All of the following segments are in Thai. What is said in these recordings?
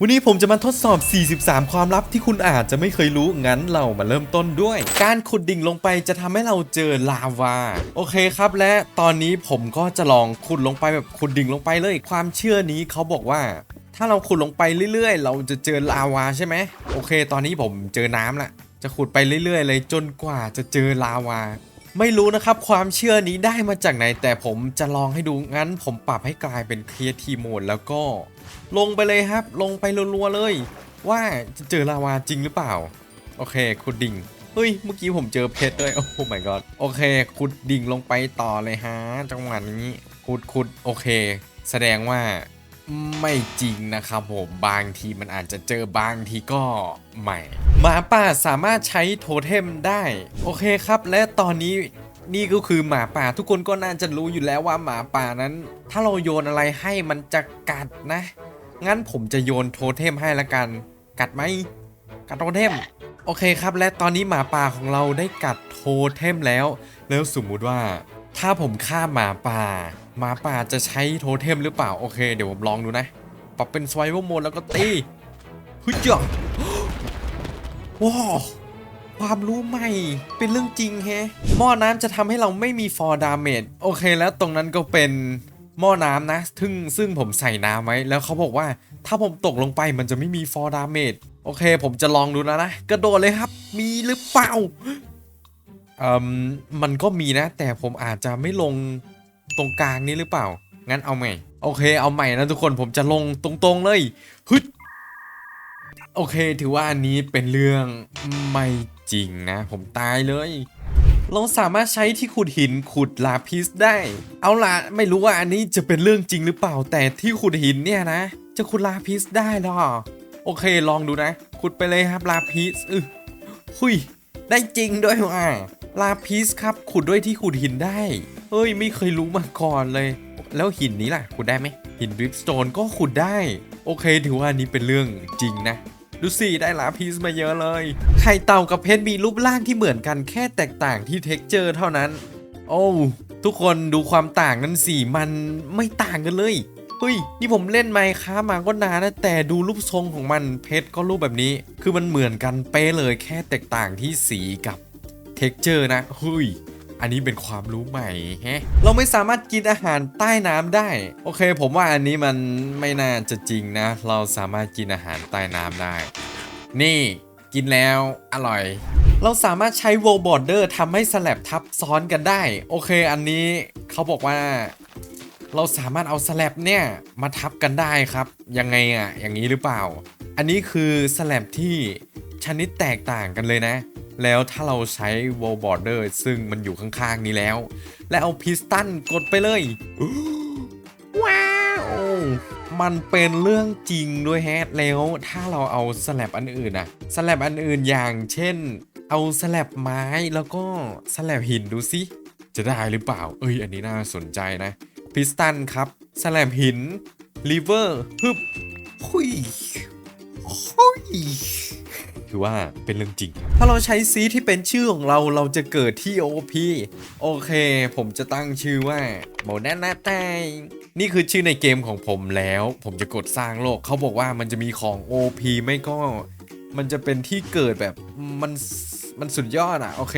วันนี้ผมจะมาทดสอบ 43 ความลับที่คุณอาจจะไม่เคยรู้ งั้นเรามาเริ่มต้นด้วย การขุดดิ่งลงไปจะทำให้เราเจอลาวา โอเคครับ และตอนนี้ผมก็จะลองขุดลงไปแบบขุดดิ่งลงไปเลย ความเชื่อนี้เขาบอกว่า ถ้าเราขุดลงไปเรื่อยๆ เราจะเจอลาวาใช่ไหม โอเค ตอนนี้ผมเจอน้ำละ จะขุดไปเรื่อยๆ เลยจนกว่าจะเจอลาวา ไม่รู้นะครับความเชื่อนี้ได้มาจากไหน แต่ผมจะลองให้ดูงั้น ผมปรับให้กลายเป็น Creative Mode แล้วก็ ลงไปเลยครับ ลงไปรัวๆเลย ว่าจะเจอลาวาจริงหรือเปล่า โอเคขุดดิ่งเฮ้ยเมื่อกี้ผมเจอเพชรด้วยโอ้ my god โอเคขุดดิ่งลงไปต่อเลยฮะจังหวะนี้ขุดขุดโอเค แสดงว่า ไม่จริงนะครับผมบางทีมันอาจจะเจอบางทีก็ไม่หมาป่าสามารถใช้โทเทมได้ โอเคครับ และตอนนี้นี่ก็คือหมาป่าทุกคนก็น่าจะรู้อยู่แล้วว่าหมาป่านั้น ถ้าเราโยนอะไรให้มันจะกัดนะ งั้นผมจะโยนโทเทมให้ละกัน กัดไหมกัดโทเทมโอเคครับ และตอนนี้หมาป่าของเราได้กัดโทเทมแล้ว แล้วสมมุติว่า ถ้าผมฆ่าหมาป่า หมาป่าจะใช้โทเทมหรือเปล่า โอเค เดี๋ยวผมลองดูนะ ปรับเป็นสไวเวอร์โหมดแล้วก็ตีฮึจ่ะว้าวความรู้ใหม่ เป็นเรื่องจริงแฮะหม้อน้ำจะทำให้เราไม่มีฟอร์ดาเมจโอเคแล้วตรงนั้นก็เป็นหม้อน้ำนะซึ่งซึ่งผมใส่น้ำไว้แล้วเขาบอกว่า ถ้าผมตกลงไปมันจะไม่มีฟอร์ดาเมจโอเค ผมจะลองดูแล้วนะ กระโดดเลยครับ มีหรือเปล่า มมันก็มีนะ แต่ผมอาจจะไม่ลงตรงกลางนี้หรือเปล่า งั้นเอาใหม่ โอเค เอาใหม่นะทุกคนผมจะลงตรงๆเลยฮึดโอเค ถือว่าอันนี้เป็นเรื่องไม่จริงนะ ผมตายเลย เราสามารถใช้ที่ขุดหินขุดลาพิสได้ เอาล่ะไม่รู้ว่าอันนี้จะเป็นเรื่องจริงหรือเปล่า แต่ที่ขุดหินเนี่ยนะ จะขุดลาพิสได้หรอ โอเคลองดูนะ ขุดไปเลยครับลาพิสอือหุยได้จริงด้วยว่ะ ลาพิสครับ ขุดด้วยที่ขุดหินได้ เฮ้ย ไม่เคยรู้มาก่อนเลย แล้วหินนี้ล่ะ ขุดได้ไหม หินดริปสโตนก็ขุดได้ โอเค ถือว่านี้เป็นเรื่องจริงนะ ดูสิ ได้ลาพิสมาเยอะเลย ไข่เต่ากับเพชรมีรูปร่างที่เหมือนกันแค่แตกต่างที่เท็กเจอร์เท่านั้น โอ้ทุกคนดูความต่างกันสิมันไม่ต่างกันเลยเฮ้ยนี่ผมเล่นไมค์ค้ามาก็นานนะแต่ดูรูปทรงของมันเพชรก็รูปแบบนี้ คือมันเหมือนกันเป๊ะเลยแค่แตกต่างที่สีกับ เท็กเจอร์นะเฮ้ยอันนี้เป็นความรู้ใหม่แฮะเราไม่สามารถกินอาหารใต้น้ำได้ โอเค ผมว่าอันนี้มันไม่น่าจะจริงนะ เราสามารถกินอาหารใต้น้ำได้ นี่กินแล้วอร่อย เราสามารถใช้ wall border ทำให้สลับทับซ้อนกันได้ โอเค อันนี้เขาบอกว่า เราสามารถเอาสลับเนี่ยมาทับกันได้ครับ ยังไงอะอย่างนี้หรือเปล่า อันนี้คือสลับที่ชนิดแตกต่างกันเลยนะ แล้วถ้าเราใช้ wall border ซึ่งมันอยู่ข้างๆนี้แล้ว และเอาพิสตันกดไปเลย ว้าว มันเป็นเรื่องจริงด้วยแฮะแล้วถ้าเราเอาสลับอันอื่นอะสลับอันอื่นอย่างเช่น เอาสลับไม้แล้วก็สลับหินดูสิจะได้หรือเปล่า เอ้ย อันนี้น่าสนใจนะ พิสตันครับสลับหินลิเวอร์ฮึบหุยหุย ถือว่าเป็นเรื่องจริง ถ้าเราใช้ซีที่เป็นชื่อของเราเราจะเกิดที่ OP โอเค ผมจะตั้งชื่อว่าโมนานาแตงนี่คือชื่อในเกมของผมแล้ว ผมจะกดสร้างโลก เขาบอกว่ามันจะมีของ OP ไม่ก็ มันจะเป็นที่เกิดแบบมันมันสุดยอดอะโอเค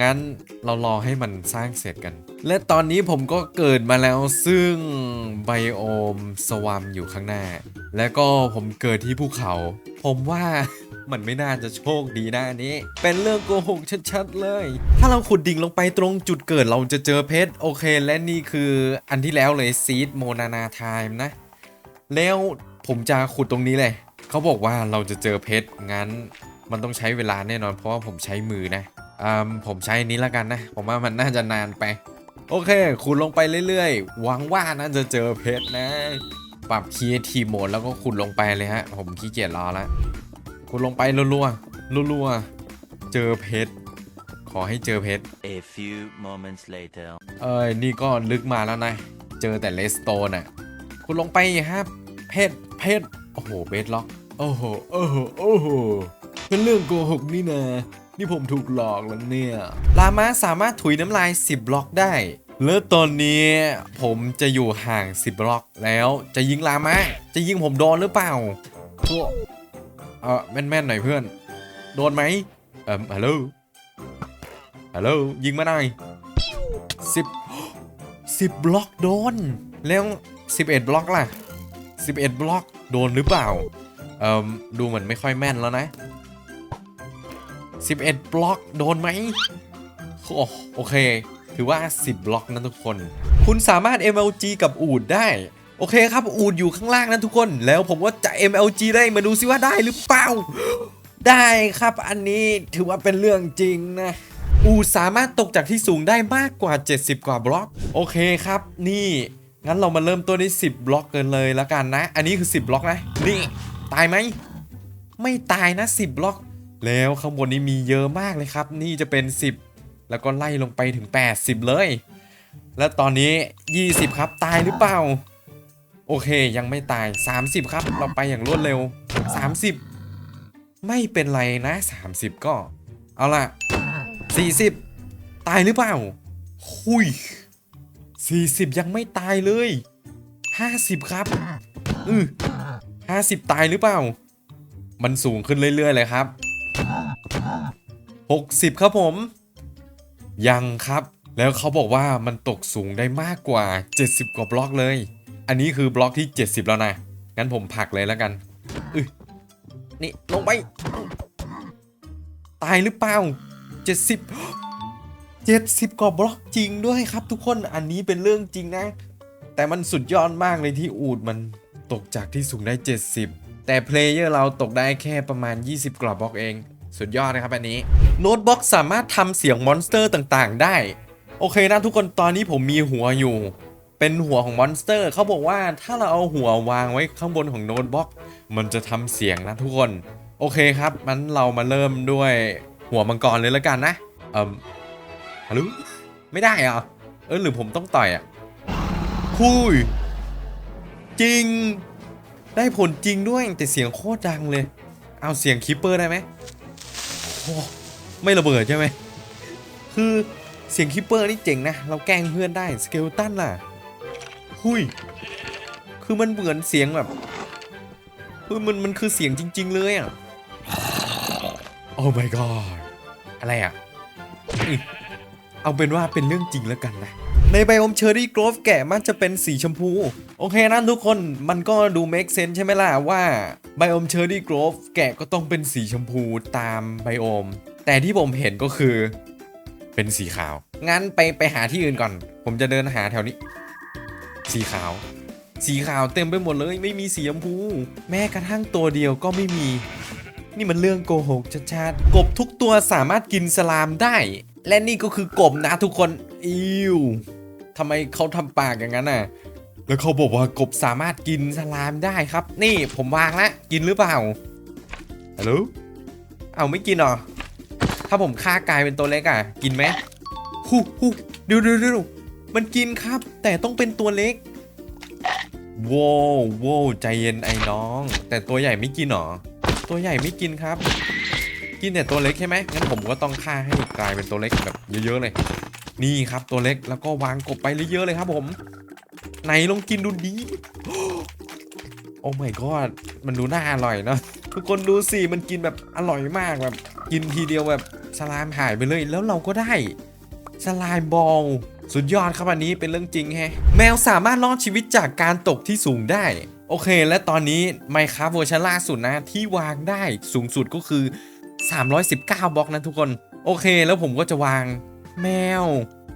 งั้นเรารอให้มันสร้างเสร็จกัน และตอนนี้ผมก็เกิดมาแล้วซึ่งไบโอมสวัมอยู่ข้างหน้า แล้วก็ผมเกิดที่ภูเขา ผมว่า มันไม่น่าจะโชคดีนะอันนี้ เป็นเรื่องโกหกชัดๆเลย ถ้าเราขุดดิ่งลงไปตรงจุดเกิดเราจะเจอเพชรโอเค และนี่คืออันที่แล้วเลยซีดโมนานาไทม์นะ แล้วผมจะขุดตรงนี้เลยเขาบอกว่าเราจะเจอเพชรงั้นมันต้องใช้เวลาแน่นอนเพราะว่าผมใช้มือนะอ่าผมใช้อนี้แล้วกันนะ ผมว่ามันน่าจะนานไป โอเคขุดลงไปเรื่อยๆหวังว่าน่าจะเจอเพชรนะ ปรับคีย์ทีโหมดแล้วก็ขุดลงไปเลยฮะ ผมขี้เกียจรอแล้ว ขุดลงไปรัวๆรัวๆเจอเพชรขอให้เจอเพชร A few moments later. เอ้ยนี่ก็ลึกมาแล้วนะ เจอแต่เลสโตนอะคุณลงไปครับเพชรเพชรโอ้โหเบสล็อก โอ้โห โอ้โห โอ้โห เป็นเรื่องโกหกนี่นะ นี่ผมถูกหลอกแล้วเนี่ย ลามาสามารถถุยน้ำลาย 10บล็อกได้ แล้วตอนนี้ผมจะอยู่ห่าง 10บล็อกแล้ว จะยิงลามาจะยิงผมโดนหรือเปล่าโอ้ เออแม่นๆหน่อยเพื่อน โดนไหมเอ่อฮัลโหลฮัลโหลยิงมาหน่อยสิบสิบบล็อกโดน แล้วสิบเอ็ดบล็อกล่ะสิบเอ็ดบล็อกโดนหรือเปล่า เอ่อดูเหมือนไม่ค่อยแม่นแล้วนะสิบเอ็ดบล็อกโดนไหมโอ้โอเค ถือว่า 10บล็อกนะทุกคน คุณสามารถ MLG กับอูดได้ โอเคครับ อูดอยู่ข้างล่างนะทุกคน แล้วผมก็จะ MLG ได้มาดูซิว่าได้หรือเปล่า ได้ครับอันนี้ถือว่าเป็นเรื่องจริงนะอูสามารถตกจากที่สูงได้มากกว่า 70 กว่าบล็อก โอเคครับ นี่ งั้นเรามาเริ่มต้นที่10 บล็อกกันเลยแล้วกันนะ อันนี้คือ 10 บล็อกนะ นี่ ตายไหม ไม่ตายนะ 10 บล็อก แล้วข้างบนนี้มีเยอะมากเลยครับ นี่จะเป็น 10 แล้วก็ไล่ลงไปถึง 80 เลย แล้วตอนนี้ 20 ครับ ตายหรือเปล่า โอเคยังไม่ตาย 30 ครับ เราไปอย่างรวดเร็ว 30 ไม่เป็นไรนะ 30 ก็ เอาล่ะ 40 ตายหรือเปล่าหุย40 ยังไม่ตายเลย 50 ครับอือ50 ตายหรือเปล่า มันสูงขึ้นเรื่อย ๆ เลยครับ 60 ครับผม ยังครับ แล้วเขาบอกว่ามันตกสูงได้มากกว่า 70 กว่าบล็อกเลย อันนี้คือบล็อกที่ 70 แล้วนะ งั้นผมผลักเลยแล้วกันอึนี่ลงไป ตายหรือเปล่า 70 70กว่าบล็อกจริงด้วยครับ ทุกคน อันนี้เป็นเรื่องจริงนะ แต่มันสุดยอดมากเลยที่อูดมันตกจากที่สูงได้ 70 แต่เพลเยอร์เราตกได้แค่ประมาณ 20กว่าบล็อกเอง สุดยอดนะครับอันนี้ โน้ตบล็อกสามารถทำเสียงมอนสเตอร์ต่างๆ ได้ โอเคนะทุกคน ตอนนี้ผมมีหัวอยู่ เป็นหัวของมอนสเตอร์เขาบอกว่าถ้าเราเอาหัววางไว้ข้างบนของโน้ตบ็อก มันจะทำเสียงนะทุกคน โอเคครับมันเรามาเริ่มด้วยหัวมังกรเลยแล้วกันนะเอ่มฮัลโหลไม่ได้เหรอเออหรือผมต้องต่อยอะคุยจริง ได้ผลจริงด้วยแต่เสียงโคตรดังเลย เอาเสียงคิปเปอร์ได้ไหมโอ้ไม่ระเบิดใช่ไหมคือเสียงคิปเปอร์นี่เจ๋งนะ เราแกล้งเพื่อนได้สเกลตันล่ะ หุยคือมันเหมือนเสียงแบบคือมันมันคือเสียงจริง ๆ เลยอะ โอ้ my god อะไรอะอุ๊ยเอาเป็นว่าเป็นเรื่องจริงแล้วกันนะ ในไบโอมเชอร์รี่กรฟแกะมันจะเป็นสีชมพู โอเคนะทุกคนมันก็ดู make sense ใช่ไหมล่ะว่าไบโอมเชอร์รี่กรฟแกะก็ต้องเป็นสีชมพูตามไบโอม แต่ที่ผมเห็นก็คือ เป็นสีขาว งั้นไปไปหาที่อื่นก่อน ผมจะเดินหาแถวนี้ สีขาว สีขาวเต็มไปหมดเลย ไม่มีสีชมพู แม้กระทั่งตัวเดียวก็ไม่มี นี่มันเรื่องโกหกชัดๆกบทุกตัวสามารถกินสลามได้ และนี่ก็คือกบนะทุกคน อิวทำไมเขาทำปากอย่างนั้นน่ะ แล้วเขาบอกว่ากบสามารถกินสลามได้ครับ นี่ผมวางแล้วกินหรือเปล่าฮัลโหลเอาไม่กินหรอ ถ้าผมฆ่ากลายเป็นตัวเล็กอะ กินไหมฮู้ฮู้ดูดูดู มันกินครับ แต่ต้องเป็นตัวเล็กโว้วโว้วใจเย็นไอ้น้อง แต่ตัวใหญ่ไม่กินหรอ ตัวใหญ่ไม่กินครับ กินแต่ตัวเล็กใช่ไหมงั้นผมก็ต้องฆ่าให้กลายเป็นตัวเล็กแบบเยอะๆเลย นี่ครับตัวเล็กแล้วก็วางกบไปเยอะๆเลยครับ ผม ไหนลองกินดูดีโอ้ my god มันดูน่าอร่อยเนอะทุกคนดูสิมันกินแบบอร่อยมากแบบ กินทีเดียวแบบสลามหายไปเลยแล้วเราก็ได้สลามบอล สุดยอดครับอันนี้เป็นเรื่องจริงแฮะ แมวสามารถรอดชีวิตจากการตกที่สูงได้ โอเค และตอนนี้ไมค์ครับเวอร์ชันล่าสุดนะที่วางได้สูงสุดก็คือ 319บล็อกนะทุกคน โอเค แล้วผมก็จะวางแมว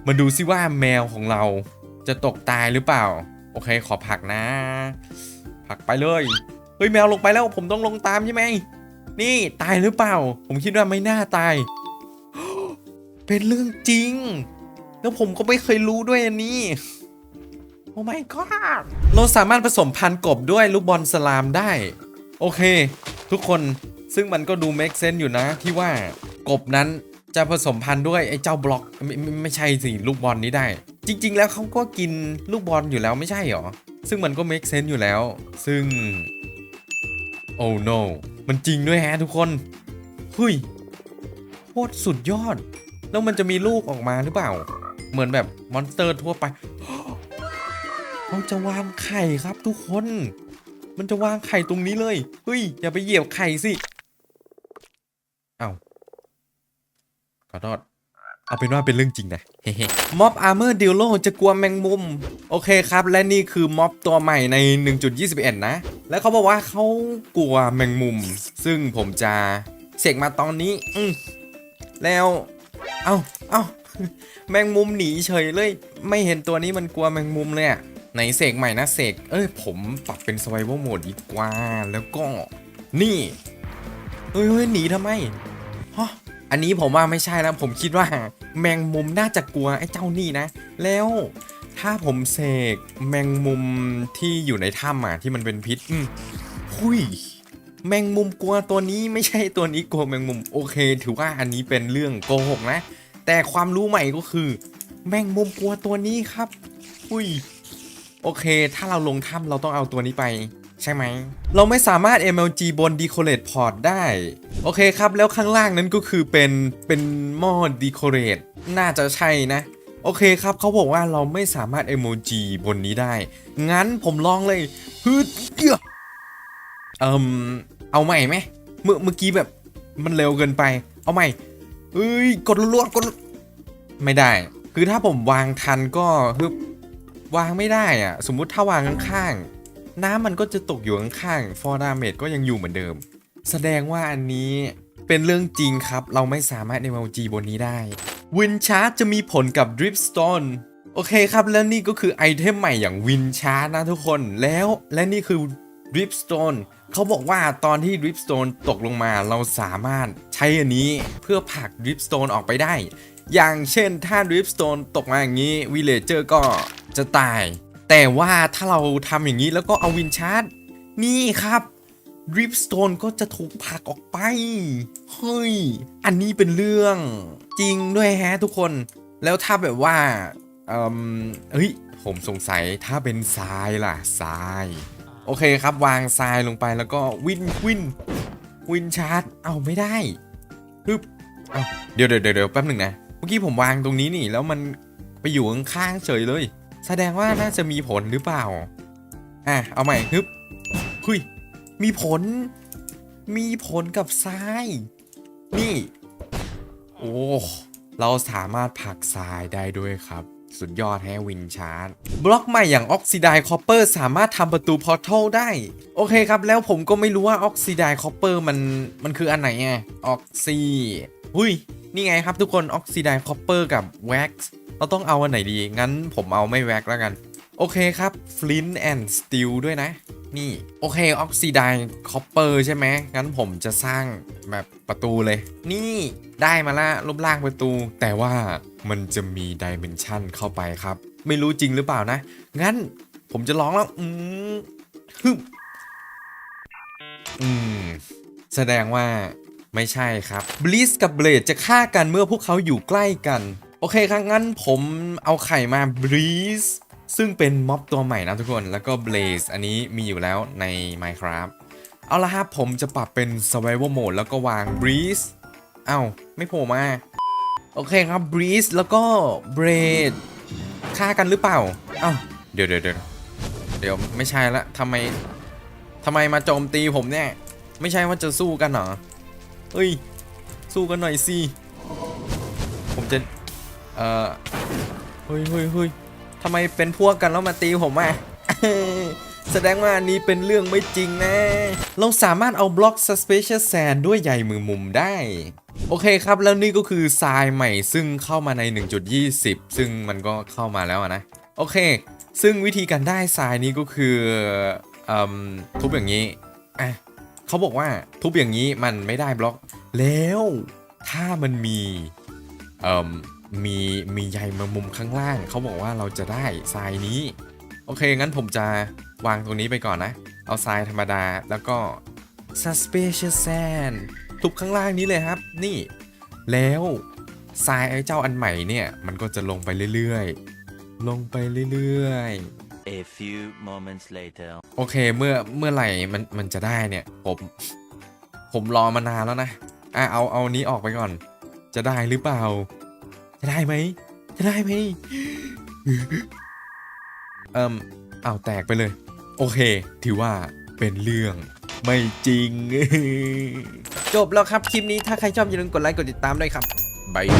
มาดูซิว่าแมวของเราจะตกตายหรือเปล่า โอเค ขอผักนะ ผักไปเลย เฮ้ยแมวลงไปแล้วผมต้องลงตามใช่ไหม นี่ตายหรือเปล่า ผมคิดว่าไม่น่าตาย เป็นเรื่องจริง แล้วผมก็ไม่เคยรู้ด้วยอันนี้โอ้ my god เราสามารถผสมพันธุ์กบด้วยลูกบอลสลามได้ โอเค ทุกคนซึ่งมันก็ดู make sense อยู่นะที่ว่ากบนั้นจะผสมพันธุ์ด้วยไอ้เจ้าบล็อกไม่ไม่ไม่ใช่สิลูกบอลนี้ได้ จริง ๆ แล้วเขาก็กินลูกบอลอยู่แล้วไม่ใช่หรอ ซึ่งมันก็ make sense อยู่แล้ว ซึ่งโอ้ no มันจริงด้วยแฮะทุกคนเฮ้ยโคตรสุดยอด แล้วมันจะมีลูกออกมาหรือเปล่า เหมือนแบบมอนสเตอร์ทั่วไปเขาจะวางไข่ครับทุกคน มันจะวางไข่ตรงนี้เลย เฮ้ย อย่าไปเหยียบไข่สิ เอาขอโทษเอาเป็นว่าเป็นเรื่องจริงนะม็อบอาร์เมอร์ดิลโลจะกลัวแมงมุม โอเคครับ และนี่คือม็อบตัวใหม่ใน 1.21 นะ แล้วเขาบอกว่าเขากลัวแมงมุม ซึ่งผมจะเสกมาตอนนี้ อืแล้ว เอาเอา แมงมุมหนีเฉยเลย ไม่เห็นตัวนี้มันกลัวแมงมุมเลยอะไหนเสกใหม่นะเสกเอ้ยผมปรับเป็น survival mode ดีกว่า แล้วก็ นี่เฮ้ยเฮ้ยหนีทำไมฮะอันนี้ผมว่าไม่ใช่แล้วผมคิดว่าแมงมุมน่าจะกลัวไอ้เจ้านี่นะ แล้วถ้าผมเสกแมงมุมที่อยู่ในถ้ำอะที่มันเป็นพิษอืมหุยแมงมุมกลัวตัวนี้ไม่ใช่ตัวนี้กลัวแมงมุมโอเค ถือว่าอันนี้เป็นเรื่องโกหกนะ แต่ความรู้ใหม่ก็คือ แมงมุมกลัวตัวนี้ครับหุยโอเค ถ้าเราลงถ้ำเราต้องเอาตัวนี้ไป ใช่ไหม เราไม่สามารถ MLG บน Decorate Port ได้ โอเคครับ แล้วข้างล่างนั้นก็คือเป็น เป็นหม้อ Decorate น่าจะใช่นะ โอเคครับเขาบอกว่าเราไม่สามารถ MLG บนนี้ได้ งั้นผมลองเลยฮึดเอื้อเอิมเอาใหม่ไหมเมื่อเมื่อกี้แบบมันเร็วเกินไป เอาใหม่ เอ้ยกดรัวๆกดไม่ได้ คือถ้าผมวางทันก็ฮึบวางไม่ได้อะสมมุติถ้าวางข้างๆน้ำมันก็จะตกอยู่ข้างๆฟอร์ดาเมจก็ยังอยู่เหมือนเดิม แสดงว่าอันนี้เป็นเรื่องจริงครับ เราไม่สามารถ MLG บนนี้ได้วินชาร์จจะมีผลกับ Dripstone โอเคครับ แล้วนี่ก็คือไอเทมใหม่อย่างวินชาร์จนะทุกคนแล้วและนี่คือ Dripstone เขาบอกว่าตอนที่ Dripstone ตกลงมาเราสามารถใช้อันนี้เพื่อผลัก Dripstone ออกไปได้ อย่างเช่นถ้า Dripstone ตกมาอย่างนี้ Villager ก็จะตาย แต่ว่าถ้าเราทำอย่างนี้แล้วก็เอาวินชาร์จนี่ครับดริปสโตนก็จะถูกผลักออกไป เฮ้ย อันนี้เป็นเรื่องจริงด้วยแฮะทุกคน แล้วถ้าแบบว่า เอ่มเฮ้ย ผมสงสัยถ้าเป็นทรายล่ะทราย โอเคครับวางทรายลงไปแล้วก็วินวินวินชาร์จเอาไม่ได้ฮึบเอาเดี๋ยวเดี๋ยวเดี๋ยวแป๊บหนึ่งนะเมื่อกี้ผมวางตรงนี้นี่แล้วมันไปอยู่ข้างๆเฉยเลย แสดงว่าน่าจะมีผลหรือเปล่าอะเอาใหม่ฮึบหุยมีผล มีผลกับทรายนี่ โอ้เราสามารถผลักทรายได้ด้วยครับ สุดยอดแฮวินชาร์ดบล็อกใหม่อย่างออกซิไดคอปเปอร์สามารถทำประตูพอร์ทัลได้ โอเคครับ แล้วผมก็ไม่รู้ว่าออกซิไดคอปเปอร์มัน มันคืออันไหนไงออกซิหุยนี่ไงครับทุกคนออกซิไดคอปเปอร์กับแว็กซ์เราต้องเอาอันไหนดี งั้นผมเอาไม่แว็กแล้วกัน โอเคครับฟลินต์แอนด์สตีลด้วยนะ นี่ โอเคออกซิไดคอปเปอร์ใช่ไหมงั้นผมจะสร้างแบบประตูเลย นี่ได้มาละรูปร่างประตู แต่ว่ามันจะมีดิเมนชันเข้าไปครับ ไม่รู้จริงหรือเปล่านะ งั้นผมจะลองแล้วอืมฮึอืม แสดงว่าไม่ใช่ครับบลิสกับเบลดจะฆ่ากันเมื่อพวกเขาอยู่ใกล้กัน โอเคครับงั้นผมเอาไข่มาบลิส ซึ่งเป็นม็อบตัวใหม่นะทุกคนแล้วก็ Blaze อันนี้มีอยู่แล้วใน Minecraft เอาละครับผมจะปรับเป็น Survival Mode แล้วก็วาง Breeze เอ้าไม่โผล่มา โอเคครับ Breeze แล้วก็ Braid ฆ่ากันหรือเปล่า เอ้าเดี๋ยวเดี๋ยวเดี๋ยวเดี๋ยวไม่ใช่ละทำไมทำไมมาโจมตีผมเนี่ย ไม่ใช่ว่าจะสู้กันเหรอเอ้ย สู้กันหน่อยสิ ผมจะ เอ่อ เฮ้ยเฮ้ยเฮ้ย ทำไมเป็นพวกกันแล้วมาตีผมอะแสดงว่าอันนี้เป็นเรื่องไม่จริงนะ เราสามารถเอาบล็อก Suspicious Sand ด้วยใยมือมุมได้ โอเคครับ แล้วนี่ก็คือทรายใหม่ซึ่งเข้ามาใน 1.20 ซึ่งมันก็เข้ามาแล้วอะนะ โอเค ซึ่งวิธีการได้ทรายนี้ก็คือเอ่มทุบอย่างนี้อะเขาบอกว่าทุบอย่างนี้มันไม่ได้บล็อก แล้วถ้ามันมีเอ่ม มีมีใยมามุมข้างล่าง เขาบอกว่าเราจะได้ทรายนี้ โอเค งั้นผมจะวางตรงนี้ไปก่อนนะ เอาทรายธรรมดาแล้วก็ suspicious sand ทุบข้างล่างนี้เลยครับ นี่ แล้วทรายไอ้เจ้าอันใหม่เนี่ย มันก็จะลงไปเรื่อยๆ ลงไปเรื่อยๆ A few moments later. โอเค เมื่อ เมื่อไหร่มัน มันจะได้เนี่ย ผม ผมรอมานานแล้วนะ อะ เอา เอานี้ออกไปก่อน จะได้หรือเปล่า จะได้ไหม จะได้ไหมเอิมเอาแตกไปเลย โอเค ถือว่าเป็นเรื่องไม่จริง จบแล้วครับคลิปนี้ถ้าใครชอบอย่าลืมกดไลค์กดติดตามด้วยครับบาย